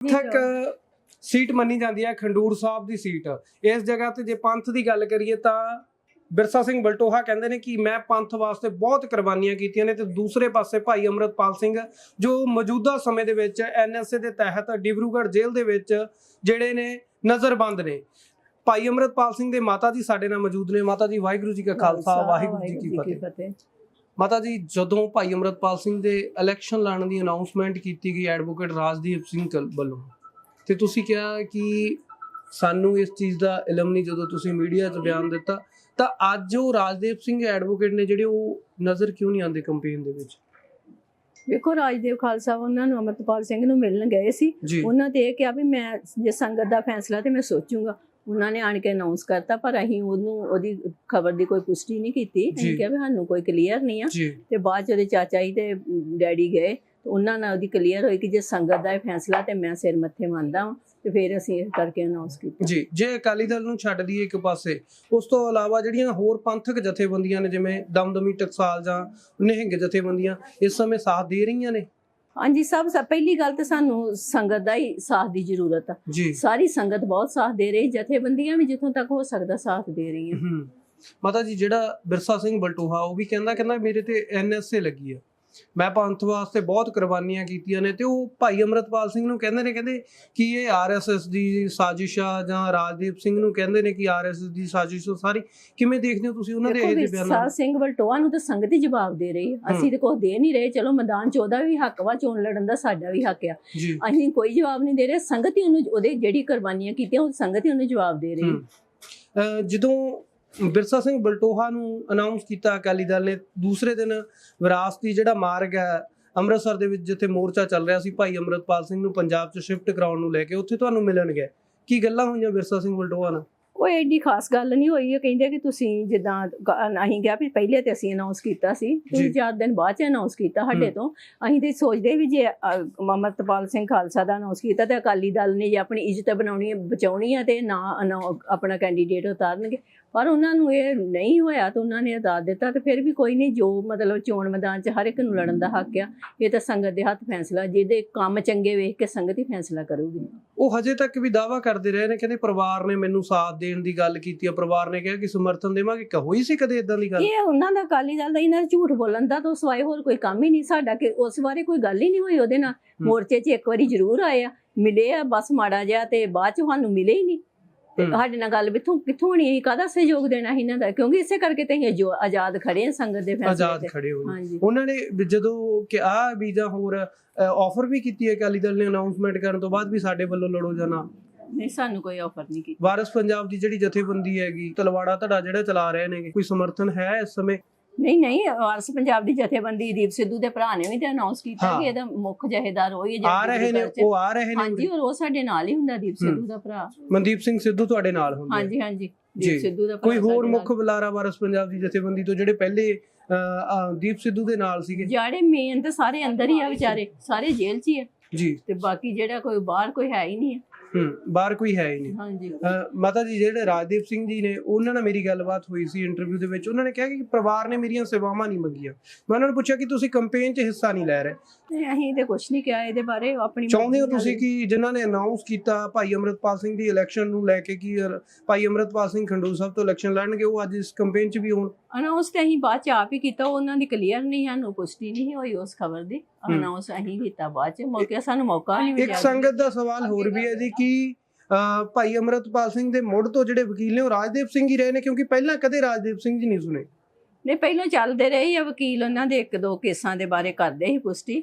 ਤੱਕ ਸੀਟ ਮੰਨੀ ਜਾਂਦੀ ਹੈ ਖੰਡੂਰ ਸਾਹਿਬ ਦੀ ਸੀਟ। ਇਸ ਜਗ੍ਹਾ ਤੇ ਜੇ ਪੰਥ ਦੀ ਗੱਲ ਕਰੀਏ ਤਾਂ ਬਿਰਸਾ ਸਿੰਘ ਬਲਟੋਹਾ ਕਹਿੰਦੇ ਨੇ ਕਿ ਮੈਂ ਪੰਥ ਵਾਸਤੇ ਬਹੁਤ ਕੁਰਬਾਨੀਆਂ ਕੀਤੀਆਂ ਨੇ ਤੇ ਦੂਸਰੇ ਪਾਸੇ ਭਾਈ ਅਮਰਤਪਾਲ ਸਿੰਘ ਜੋ ਮੌਜੂਦਾ ਸਮੇਂ ਦੇ ਵਿੱਚ ਐਨਐਸਏ ਦੇ ਤਹਿਤ ਡਿਬਰੂਗੜ੍ਹ ਜੇਲ੍ਹ ਦੇ ਵਿੱਚ ਜਿਹੜੇ ਨੇ ਨਜ਼ਰਬੰਦ ਨੇ। ਭਾਈ ਅਮਰਤਪਾਲ ਸਿੰਘ ਦੇ ਮਾਤਾ ਜੀ ਸਾਡੇ ਨਾਲ ਮੌਜੂਦ ਨੇ। ਮਾਤਾ ਜੀ ਵਾਹਿਗੁਰੂ ਜੀ ਕਾ ਖਾਲਸਾ ਵਾਹਿਗੁਰੂ ਜੀ ਕੀ ਫਤਿਹ। ਮਾਤਾ ਜੀ ਜਦੋਂ ਭਾਈ ਅਮਰਤਪਾਲ ਸਿੰਘ ਦੇ ਇਲੈਕਸ਼ਨ ਲੜਨ ਦੀ ਅਨਾਉਂਸਮੈਂਟ ਕੀਤੀ ਗਈ ਐਡਵੋਕੇਟ ਰਾਜਦੀਪ ਸਿੰਘ ਵੱਲੋਂ ਤੇ ਤੁਸੀਂ ਕਿਹਾ ਕਿ ਸਾਨੂੰ ਇਸ ਚੀਜ਼ ਦਾ ਇਲਮ ਨਹੀਂ ਜਦੋਂ ਤੁਸੀਂ ਮੀਡੀਆ 'ਚ ਬਿਆਨ ਦਿੱਤਾ ਤਾਂ ਅੱਜ ਉਹ ਰਾਜਦੀਪ ਸਿੰਘ ਐਡਵੋਕੇਟ ਨੇ ਜਿਹੜੇ ਉਹ ਨਜ਼ਰ ਕਿਉਂ ਨਹੀਂ ਆਉਂਦੇ ਕੰਪੇਨ ਦੇ ਵਿੱਚ? ਵੇਖੋ ਰਾਜਦੇਵ ਖਾਲਸਾ ਉਹਨਾਂ ਨੂੰ ਅਮਰਤਪਾਲ ਸਿੰਘ ਨੂੰ ਮਿਲਣ ਗਏ ਸੀ। ਉਹਨਾਂ ਤੇ ਇਹ ਕਿਹਾ ਵੀ ਮੈਂ ਜੇ ਸੰਗਤ ਦਾ ਫੈਸਲਾ ਤੇ ਮੈਂ ਸੋਚੂੰਗਾ। ਉਹਨਾਂ ਨੇ ਆਣ ਕੇ ਅਨਾਉਂਸ ਕਰਤਾ ਪਰ ਅਸੀਂ ਉਹਨੂੰ ਉਹਦੀ ਖਬਰ ਦੀ ਕੋਈ ਪੁਸ਼ਟੀ ਨਹੀਂ ਕੀਤੀ। ਅਸੀਂ ਕਿਹਾ ਵੀ ਸਾਨੂੰ ਕੋਈ ਕਲੀਅਰ ਨਹੀਂ ਆ। ਤੇ ਬਾਅਦ ਚ ਉਹਦੇ ਚਾਚਾ ਜੀ ਤੇ ਡੈਡੀ ਗਏ ਤੇ ਉਹਨਾਂ ਨਾਲ ਉਹਦੀ ਕਲੀਅਰ ਹੋਈ ਕਿ ਜੇ ਸੰਗਤ ਦਾ ਇਹ ਫੈਸਲਾ ਤੇ ਮੈਂ ਸਿਰ ਮੱਥੇ ਮੰਨਦਾ ਹਾਂ ਤੇ ਫਿਰ ਅਸੀਂ ਇਹ ਕਰਕੇ ਅਨਾਉਂਸ ਕੀਤਾ। ਜੀ ਜੇ ਅਕਾਲੀ ਦਲ ਨੂੰ ਛੱਡ ਦਈਏ ਇੱਕ ਪਾਸੇ ਉਸ ਤੋਂ ਇਲਾਵਾ ਜਿਹੜੀਆਂ ਹੋਰ ਪੰਥਕ ਜਥੇਬੰਦੀਆਂ ਨੇ ਜਿਵੇਂ ਦਮਦਮੀ ਟਕਸਾਲ ਜਾਂ ਨਿਹੰਗ ਜਥੇਬੰਦੀਆਂ ਇਸ ਸਮੇਂ ਸਾਥ ਦੇ ਰਹੀਆਂ ਨੇ? ਹਾਂਜੀ ਸਭ ਸਭ ਪਹਿਲੀ ਗੱਲ ਤੇ ਸਾਨੂੰ ਸੰਗਤ ਦਾ ਹੀ ਸਾਥ ਦੀ ਜ਼ਰੂਰਤ ਆ। ਸਾਰੀ ਸੰਗਤ ਬਹੁਤ ਸਾਥ ਦੇ ਰਹੀ ਜਥੇਬੰਦੀਆਂ ਵੀ ਜਿੱਥੋਂ ਤੱਕ ਹੋ ਸਕਦਾ ਸਾਥ ਦੇ ਰਹੀਆਂ। ਮਾਤਾ ਜੀ ਜਿਹੜਾ ਬਿਰਸਾ ਸਿੰਘ ਬਲਟੋਹਾ ਉਹ ਵੀ ਕਹਿੰਦਾ ਕਹਿੰਦਾ ਮੇਰੇ ਤੇ ਐਨਐਸਏ ਲੱਗੀ ਆ। ਮੈਂ ਪੰਥ ਵਾਸਤੇ ਬਹੁਤ ਕੁਰਬਾਨੀਆਂ ਕੀਤੀਆਂ ਨੇ ਤੇ ਉਹ ਭਾਈ ਅਮਰਤਪਾਲ ਸਿੰਘ ਨੂੰ ਕਹਿੰਦੇ ਨੇ ਕਹਿੰਦੇ ਕਿ ਇਹ ਆਰਐਸਐਸ ਦੀ ਸਾਜ਼ਿਸ਼ ਆ ਜਾਂ ਰਾਜਦੀਪ ਸਿੰਘ ਨੂੰ ਕਹਿੰਦੇ ਨੇ ਕਿ ਆਰਐਸਐਸ ਦੀ ਸਾਜ਼ਿਸ਼ ਉਹ ਸਾਰੀ ਕਿਵੇਂ ਦੇਖਦੇ ਹੋ ਤੁਸੀਂ ਉਹਨਾਂ ਦੇ ਇਹ ਬਿਆਨਾਂ ਸਾਧ ਸਿੰਘ ਵਲਟੋਆ ਨੂੰ ਤਾਂ ਸੰਗਤ ਹੀ ਜਵਾਬ ਦੇ ਰਹੀ ਹੈ। ਅਸੀਂ ਤੇ ਕੁਛ ਦੇ ਨਹੀਂ ਰਹੇ। ਚਲੋ ਮੈਦਾਨ ਚ ਉਹਦਾ ਵੀ ਹੱਕ ਵਾ ਚੋਣ ਲੜਨ ਦਾ ਸਾਡਾ ਵੀ ਹੱਕ ਆ। ਅਸੀਂ ਕੋਈ ਜਵਾਬ ਨਹੀਂ ਦੇ ਰਹੇ। ਸੰਗਤ ਹੀ ਉਹਨੂੰ ਉਹਦੇ ਜਿਹੜੀ ਕੁਰਬਾਨੀਆਂ ਕੀਤੀਆਂ ਉਹ ਸੰਗਤ ਹੀ ਉਹਨੂੰ ਜਵਾਬ ਦੇ ਰਹੀ ਜਦੋਂ ਬਿਰਸਾ ਸਿੰਘ ਬਲਟੋਹਾ ਨੂੰ ਅਨਾਉਂਸ ਕੀਤਾ ਅਕਾਲੀ ਦਲ ਨੇ। ਦੂਸਰੇ ਦਿਨ ਵਿਰਾਸਤੀ ਜਿਹੜਾ ਮਾਰਗ ਹੈ ਅੰਮ੍ਰਿਤਸਰ ਦੇ ਵਿੱਚ ਜਿੱਥੇ ਮੋਰਚਾ ਚੱਲ ਰਿਹਾ ਸੀ ਭਾਈ ਅਮਰਤਪਾਲ ਸਿੰਘ ਨੂੰ ਪੰਜਾਬ 'ਚ ਸ਼ਿਫਟ ਕਰਾਉਣ ਨੂੰ ਲੈ ਕੇ ਉੱਥੇ ਤੁਹਾਨੂੰ ਮਿਲਣ ਗਏ ਕੀ ਗੱਲਾਂ ਹੋਈਆਂ ਬਿਰਸਾ ਸਿੰਘ ਬਲਟੋਹਾ ਨਾਲ? ਕੋਈ ਐਡੀ ਖਾਸ ਗੱਲ ਨਹੀਂ ਹੋਈ। ਇਹ ਕਹਿੰਦੇ ਕਿ ਤੁਸੀਂ ਜਿੱਦਾਂ ਗ- ਅਸੀਂ ਕਿਹਾ ਵੀ ਪਹਿਲੇ ਤੇ ਅਸੀਂ ਅਨਾਉਂਸ ਕੀਤਾ ਸੀ। ਤਿੰਨ ਚਾਰ ਦਿਨ ਬਾਅਦ ਚ ਅਨਾਉਂਸ ਕੀਤਾ ਸਾਡੇ। ਤੋਂ। ਅਸੀਂ ਤੇ ਸੋਚਦੇ ਵੀ ਜੇ ਅਮਰਤਪਾਲ ਸਿੰਘ ਖਾਲਸਾ ਦਾ ਅਨਾਉਂਸ ਕੀਤਾ ਤੇ ਅਕਾਲੀ ਦਲ ਨੇ ਜੇ ਆਪਣੀ ਇੱਜ਼ਤ ਬਣਾਉਣੀ ਹੈ ਬਚਾਉਣੀ ਹੈ ਤੇ ਨਾ ਆਪਣਾ ਕੈਂਡੀਡੇਟ ਉਤਾਰਨਗੇ। ਪਰ ਉਹਨਾਂ ਨੂੰ ਇਹ ਨਹੀਂ ਹੋਇਆ ਤਾਂ ਉਹਨਾਂ ਨੇ ਅਦਾ ਦਿੱਤਾ ਤੇ ਫਿਰ ਵੀ ਕੋਈ ਨਹੀਂ ਜੋ ਮਤਲਬ ਚੋਣ ਮੈਦਾਨ 'ਚ ਹਰ ਇੱਕ ਨੂੰ ਲੜਨ ਦਾ ਹੱਕ ਆ ਇਹ ਤਾਂ ਸੰਗਤ ਦੇ ਹੱਥ ਫੈਸਲਾ ਜਿਹਦੇ ਕੰਮ ਚੰਗੇ ਵੇਖ ਕੇ ਸੰਗਤ ਹੀ ਫੈਸਲਾ ਕਰੂਗੀ। ਉਹ ਹਜੇ ਤੱਕ ਵੀ ਦਾਵਾ ਕਰਦੇ ਰਹੇ ਨੇ ਕਹਿੰਦੇ ਪਰਿਵਾਰ ਨੇ ਮੈਨੂੰ ਸਾਥ ਦੇਣ ਦੀ ਗੱਲ ਕੀਤੀ ਹੈ ਪਰਿਵਾਰ ਨੇ ਕਿਹਾ ਕਿ ਸਮਰਥਨ ਦੇਵਾਂਗੇ ਹੋਈ ਸੀ ਕਦੇ ਇਦਾਂ ਦੀ ਗੱਲ? ਇਹ ਉਹਨਾਂ ਦਾ ਅਕਾਲੀ ਦਲ ਦਾ ਇਹਨਾਂ ਦਾ ਝੂਠ ਬੋਲਣ ਦਾ ਤਾਂ ਸਵਾਏ ਹੋਰ ਕੋਈ ਕੰਮ ਹੀ ਨਹੀਂ ਸਾਡਾ ਕਿ ਉਸ ਬਾਰੇ ਕੋਈ ਗੱਲ ਹੀ ਨਹੀਂ ਹੋਈ ਉਹਦੇ ਨਾਲ। ਮੋਰਚੇ 'ਚ ਇੱਕ ਵਾਰੀ ਜ਼ਰੂਰ ਆਏ ਆ ਮਿਲੇ ਆ ਬਸ ਮਾੜਾ ਜਿਹਾ ਤੇ ਬਾਅਦ 'ਚ ਸਾਨੂੰ ਮਿਲੇ ਹੀ ਨਹੀਂ। ਤੇ ਹੂੰ। ਸਾਡੇ ਨਾਲ ਗੱਲ ਕਿੱਥੋਂ ਕਿੱਥੋਂ ਹੋਣੀ ਅਸੀਂ ਕਾਹਦਾ ਸਹਿਯੋਗ ਦੇਣਾ ਸੀ ਇਹਨਾਂ ਦਾ? ਕਿਉਂਕਿ ਇਸੇ ਕਰਕੇ ਤੇ ਅਸੀਂ ਜੋ ਆਜ਼ਾਦ ਖੜੇ ਆ ਸੰਗਤ ਦੇ ਫੈਸਲੇ ਆਜ਼ਾਦ ਖੜੇ ਹੋਏ ਉਹਨਾਂ ਨੇ ਜਦੋਂ ਕਿ ਆ ਵੀਜ਼ਾ ਹੋਰ ਆਫਰ ਵੀ ਕੀਤੀ ਹੈ ਅਕਾਲੀ ਦਲ ਨੇ ਅਨਾਉਂਸਮੈਂਟ ਕਰਨ ਤੋਂ ਬਾਅਦ ਵੀ ਸਾਡੇ ਵੱਲੋਂ ਲੜੋ ਜਾਂ ਨਾ? ਨਹੀਂ ਸਾਨੂੰ ਕੋਈ ਆਫਰ ਨਹੀਂ ਕੀਤੀ। ਵਾਰਿਸ ਪੰਜਾਬ ਦੀ ਜਿਹੜੀ ਜਥੇਬੰਦੀ ਹੈਗੀ ਤਲਵਾੜਾ ਧੜਾ ਜਿਹੜਾ ਚਲਾ ਰਹੇ ਨੇ ਕੋਈ ਸਮਰਥਨ ਹੈ ਇਸ ਸਮੇਂ? ਨਹੀਂ ਨਹੀਂ ਵਾਰਸ ਪੰਜਾਬ ਦੀ ਜਥੇਬੰਦੀ ਦੀਪ ਸਿੱਧੂ ਦੇ ਭਰਾ ਨੇ ਵੀ ਤੇ ਅਨਾਉਂਸ ਕੀਤਾ। ਕਿ ਇਹਦਾ ਮੁੱਖ ਜਹੇਦਾਰ ਹੋਈ ਹੈ ਆ ਰਹੇ ਨੇ ਉਹ ਆ ਰਹੇ ਹਾਂਜੀ ਨੇ ਔਰ ਉਹ ਸਾਡੇ ਨਾਲ ਹੀ ਹੁੰਦਾ ਦੀਪ ਸਿੱਧੂ ਦਾ ਭਰਾ ਮਨਦੀਪ ਸਿੰਘ ਸਿੱਧੂ ਤੁਹਾਡੇ ਨਾਲ ਹੁੰਦੇ। ਹਾਂਜੀ ਹਾਂਜੀ ਜੀ। ਦੀਪ ਸਿੱਧੂ ਦਾ ਕੋਈ ਹੋਰ। ਮੁੱਖ ਬੁਲਾਰਾ ਵਾਰਿਸ ਪੰਜਾਬ ਦੀ ਜਥੇਬੰਦੀ ਤੋਂ ਜਿਹੜੇ ਪਹਿਲੇ ਦੀਪ ਸਿੱਧੂ ਦੇ ਨਾਲ ਸੀਗੇ ਜਿਹੜੇ ਮੇਨ ਤੇ ਸਾਰੇ ਅੰਦਰ ਹੀ ਆ ਵਿਚਾਰੇ ਸਾਰੇ ਜੇਲ੍ਹ 'ਚ ਹੀ ਆ ਜੀ ਤੇ ਬਾਕੀ ਜਿਹੜਾ ਕੋਈ ਬਾਹਰ ਕੋਈ ਹੈ ਹੀ ਨਹੀਂ ਹੈ ਹੂੰ ਬਾਹਰ ਕੋਈ ਹੈ ਹੀ ਨਹੀਂ। ਹਾਂਜੀ। ਮਾਤਾ ਜੀ ਜਿਹੜੇ ਰਾਜਦੀਪ ਸਿੰਘ ਜੀ ਨੇ ਉਹਨਾਂ ਨਾਲ ਮੇਰੀ ਗੱਲਬਾਤ ਹੋਈ ਸੀ ਇੰਟਰਵਿਊ ਦੇ ਵਿੱਚ। ਉਹਨਾਂ ਨੇ ਕਿਹਾ ਕਿ ਪਰਿਵਾਰ ਨੇ ਮੇਰੀਆਂ ਸੇਵਾਵਾਂ ਨਹੀਂ ਮੰਗੀਆਂ। ਮੈਂ ਉਹਨਾਂ ਨੂੰ ਪੁੱਛਿਆ ਕਿ ਤੁਸੀਂ ਕੰਪੇਨ 'ਚ ਹਿੱਸਾ ਨਹੀਂ ਲੈ ਰਹੇ। ਤੇ ਅਸੀਂ ਤੇ ਕੁਝ ਨਹੀਂ ਕਿਹਾ ਇਹਦੇ ਬਾਰੇ ਆਪਣੀ ਚਾਹੁੰਦੇ ਹੋ ਤੁਸੀਂ ਕਿ ਜਿਨ੍ਹਾਂ ਨੇ ਅਨਾਉਂਸ ਕੀਤਾ ਭਾਈ ਅਮਰਤਪਾਲ ਸਿੰਘ ਦੀ ਇਲੈਕਸ਼ਨ ਨੂੰ ਲੈ ਕੇ ਕਿ ਭਾਈ ਅਮਰਤਪਾਲ ਸਿੰਘ ਖੰਡੂਰ ਸਾਹਿਬ ਤੋਂ ਇਲੈਕਸ਼ਨ ਲੜਨਗੇ ਉਹ ਅੱਜ ਇਸ ਕੰਪੇਨ 'ਚ ਵੀ ਹੋਣ? ਅਨਾਉਂਸ ਤੇ ਅਸੀਂ ਬਾਅਦ ਚ ਆਪ ਹੀ ਕੀਤਾ ਉਹਨਾਂ ਦੀ ਕਲੀਅਰ ਨਹੀਂ ਸਾਨੂੰ ਪੁਸ਼ਟੀ ਨਹੀਂ ਹੋਈ ਉਸ ਖਬਰ ਦੀ। ਅਨਾਉਂਸ ਅਸੀਂ ਕੀਤਾ ਬਾਅਦ ਚ ਮੌਕੇ ਸਾਨੂੰ ਮੌਕਾ ਨਹੀਂ ਇੱਕ ਮਿਲਿਆ। ਸੰਗਤ ਦਾ ਸਵਾਲ ਹੋਰ ਵੀ ਹੈ ਜੀ ਕਿ ਭਾਈ ਅਮਰਤਪਾਲ ਸਿੰਘ ਦੇ ਮੁੱਢ ਤੋਂ ਜਿਹੜੇ ਵਕੀਲ ਨੇ ਉਹ ਰਾਜਦੀਪ ਸਿੰਘ ਹੀ ਰਹੇ ਨੇ ਕਿਉਂਕਿ ਪਹਿਲਾਂ ਕਦੇ ਰਾਜਦੀਪ ਸਿੰਘ ਜੀ ਨਹੀਂ ਸੁਣੇ। ਨਹੀਂ, ਪਹਿਲਾਂ ਚੱਲਦੇ ਰਹੇ ਆ ਵਕੀਲ, ਉਹਨਾਂ ਦੇ ਇੱਕ ਦੋ ਕੇਸਾਂ ਦੇ ਬਾਰੇ ਕਰਦੇ ਸੀ ਪੁਸ਼ਟੀ।